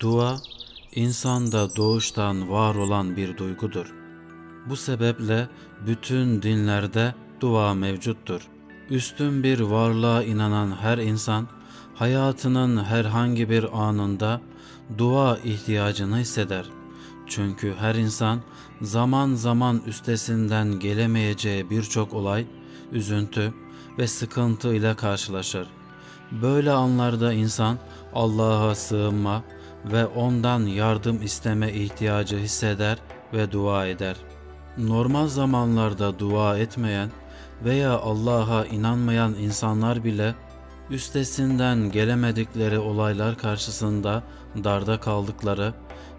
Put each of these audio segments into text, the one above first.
Dua, insanda doğuştan var olan bir duygudur. Bu sebeple bütün dinlerde dua mevcuttur. Üstün bir varlığa inanan her insan, hayatının herhangi bir anında dua ihtiyacını hisseder. Çünkü her insan zaman zaman üstesinden gelemeyeceği birçok olay, üzüntü ve sıkıntı ile karşılaşır. Böyle anlarda insan Allah'a sığınma ve ondan yardım isteme ihtiyacı hisseder ve dua eder. Normal zamanlarda dua etmeyen veya Allah'a inanmayan insanlar bile üstesinden gelemedikleri olaylar karşısında darda kaldıkları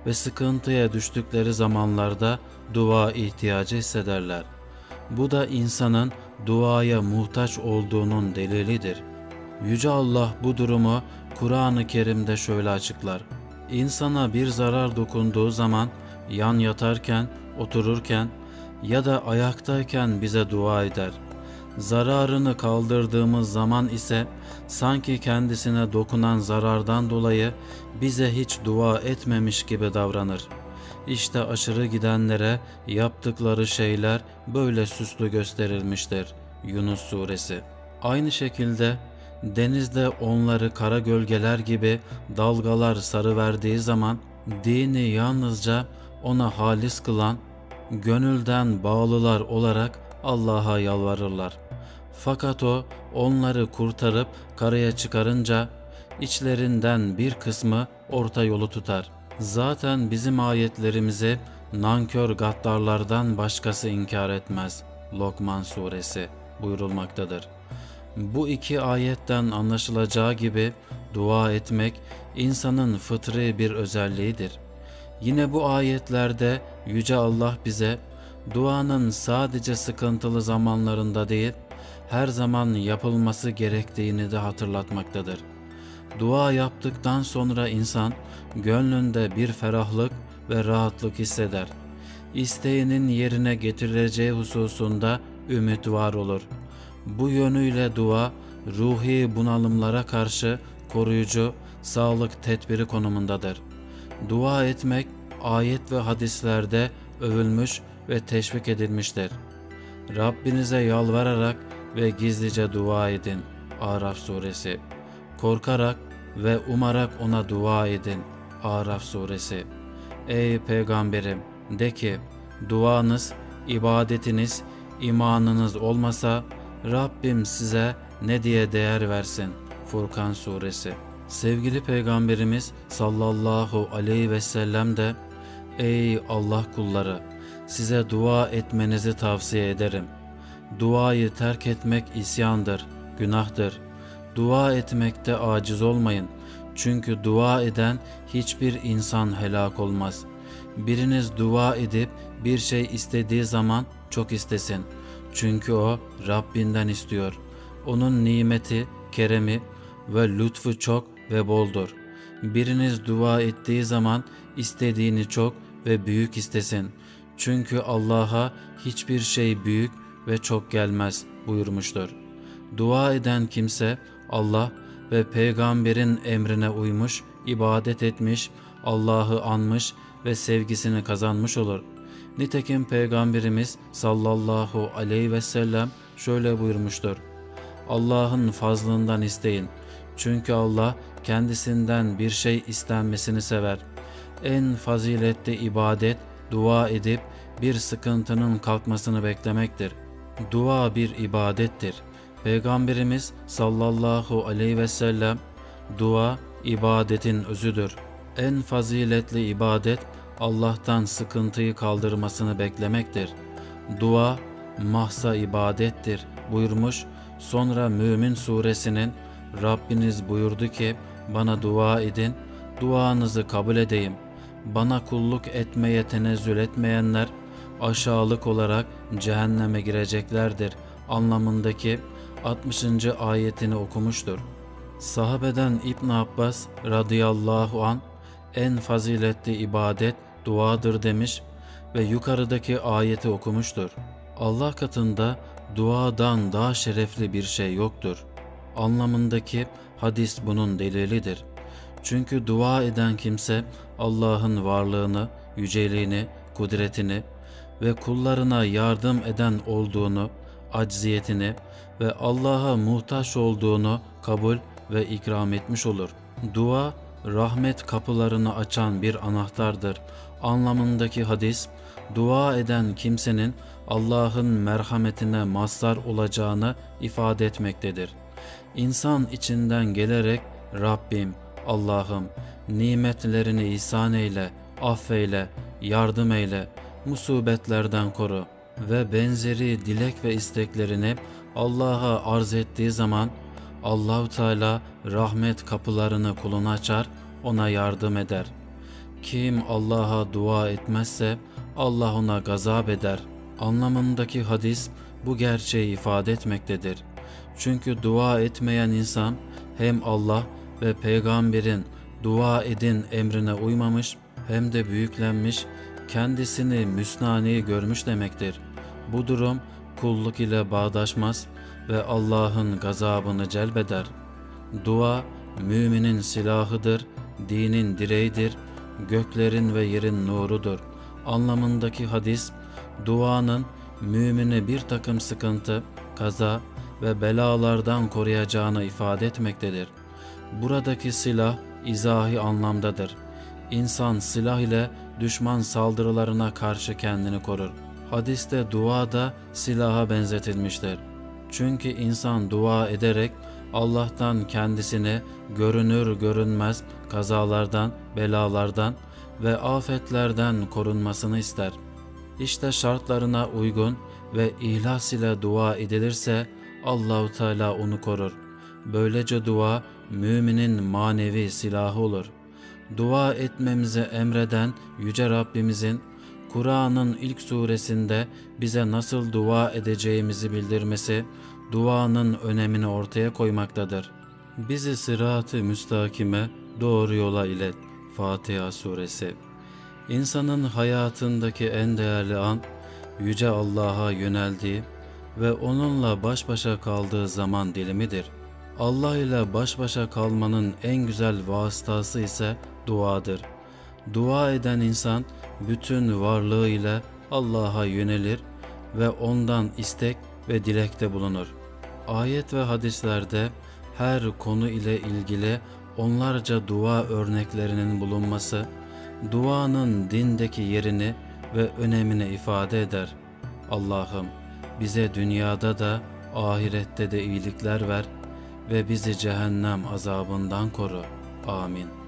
ve sıkıntıya düştükleri zamanlarda dua ihtiyacı hissederler. Bu da insanın duaya muhtaç olduğunun delilidir. Yüce Allah bu durumu Kur'an-ı Kerim'de şöyle açıklar. İnsana bir zarar dokunduğu zaman yan yatarken, otururken ya da ayaktayken bize dua eder. Zararını kaldırdığımız zaman ise sanki kendisine dokunan zarardan dolayı bize hiç dua etmemiş gibi davranır. İşte aşırı gidenlere yaptıkları şeyler böyle süslü gösterilmiştir. Yunus Suresi. Aynı şekilde denizde onları kara gölgeler gibi dalgalar sarıverdiği zaman dini yalnızca ona halis kılan gönülden bağlılar olarak Allah'a yalvarırlar. Fakat o onları kurtarıp karaya çıkarınca içlerinden bir kısmı orta yolu tutar. Zaten bizim ayetlerimizi nankör gaddarlardan başkası inkar etmez. Lokman suresi buyurulmaktadır. Bu iki ayetten anlaşılacağı gibi dua etmek insanın fıtri bir özelliğidir. Yine bu ayetlerde Yüce Allah bize duanın sadece sıkıntılı zamanlarında değil, her zaman yapılması gerektiğini de hatırlatmaktadır. Dua yaptıktan sonra insan gönlünde bir ferahlık ve rahatlık hisseder. İsteğinin yerine getirileceği hususunda ümit var olur. Bu yönüyle dua ruhi bunalımlara karşı koruyucu, sağlık tedbiri konumundadır. Dua etmek ayet ve hadislerde övülmüş ve teşvik edilmiştir. Rabbinize yalvararak ve gizlice dua edin. Araf suresi. Korkarak ve umarak ona dua edin. Araf suresi. Ey peygamberim de ki duanız, ibadetiniz, imanınız olmasa Rabbim size ne diye değer versin. Furkan suresi. Sevgili peygamberimiz sallallahu aleyhi ve sellem de Ey Allah kulları size dua etmenizi tavsiye ederim. Duayı terk etmek isyandır, günahtır. Dua etmekte aciz olmayın. Çünkü dua eden hiçbir insan helak olmaz. Biriniz dua edip bir şey istediği zaman çok istesin. Çünkü o Rabbinden istiyor. Onun nimeti, keremi ve lütfu çok ve boldur. Biriniz dua ettiği zaman istediğini çok ve büyük istesin. Çünkü Allah'a hiçbir şey büyük ve çok gelmez buyurmuştur. Dua eden kimse Allah ve peygamberin emrine uymuş, ibadet etmiş, Allah'ı anmış ve sevgisini kazanmış olur. Nitekim peygamberimiz sallallahu aleyhi ve sellem şöyle buyurmuştur. Allah'ın fazlından isteyin. Çünkü Allah kendisinden bir şey istenmesini sever. En faziletli ibadet dua edip bir sıkıntının kalkmasını beklemektir. Dua bir ibadettir. Peygamberimiz sallallahu aleyhi ve sellem dua ibadetin özüdür. En faziletli ibadet Allah'tan sıkıntıyı kaldırmasını beklemektir. Dua mahsa ibadettir buyurmuş. Sonra Mümin suresinin Rabbiniz buyurdu ki bana dua edin, duanızı kabul edeyim. Bana kulluk etmeye tenezzül etmeyenler aşağılık olarak cehenneme gireceklerdir anlamındaki 60. ayetini okumuştur. Sahabeden İbn Abbas radıyallahu an en faziletli ibadet duadır demiş ve yukarıdaki ayeti okumuştur. Allah katında duadan daha şerefli bir şey yoktur. Anlamındaki hadis bunun delilidir. Çünkü dua eden kimse Allah'ın varlığını, yüceliğini, kudretini ve kullarına yardım eden olduğunu, acziyetini ve Allah'a muhtaç olduğunu kabul ve ikram etmiş olur. Dua, rahmet kapılarını açan bir anahtardır. Anlamındaki hadis, dua eden kimsenin Allah'ın merhametine mazhar olacağını ifade etmektedir. İnsan içinden gelerek Rabbim, Allah'ım nimetlerini ihsan eyle, affeyle, yardım eyle, musibetlerden koru ve benzeri dilek ve isteklerini Allah'a arz ettiği zaman Allahu Teala rahmet kapılarını kuluna açar, ona yardım eder. Kim Allah'a dua etmezse Allah ona gazap eder. Anlamındaki hadis bu gerçeği ifade etmektedir. Çünkü dua etmeyen insan hem Allah ve peygamberin dua edin emrine uymamış hem de büyüklenmiş, kendisini müsnani görmüş demektir. Bu durum kulluk ile bağdaşmaz ve Allah'ın gazabını celbeder. Dua müminin silahıdır, dinin direğidir, göklerin ve yerin nurudur. Anlamındaki hadis, duanın mümini bir takım sıkıntı, kaza ve belalardan koruyacağını ifade etmektedir. Buradaki silah izahi anlamdadır. İnsan silah ile düşman saldırılarına karşı kendini korur. Hadiste dua da silaha benzetilmiştir. Çünkü insan dua ederek Allah'tan kendisini görünür görünmez kazalardan, belalardan ve afetlerden korunmasını ister. İşte şartlarına uygun ve ihlas ile dua edilirse Allahu Teala onu korur. Böylece dua müminin manevi silahı olur. Dua etmemizi emreden yüce Rabbimizin Kur'an'ın ilk suresinde bize nasıl dua edeceğimizi bildirmesi duanın önemini ortaya koymaktadır. Bizi sırat-ı müstakime doğru yola ilet. Fatiha suresi. İnsanın hayatındaki en değerli an yüce Allah'a yöneldiği ve onunla baş başa kaldığı zaman dilimidir. Allah ile baş başa kalmanın en güzel vasıtası ise duadır. Dua eden insan bütün varlığıyla Allah'a yönelir ve ondan istek ve dilekte bulunur. Ayet ve hadislerde her konu ile ilgili onlarca dua örneklerinin bulunması, duanın dindeki yerini ve önemini ifade eder. Allah'ım bize dünyada da ahirette de iyilikler ver ve bizi cehennem azabından koru. Amin.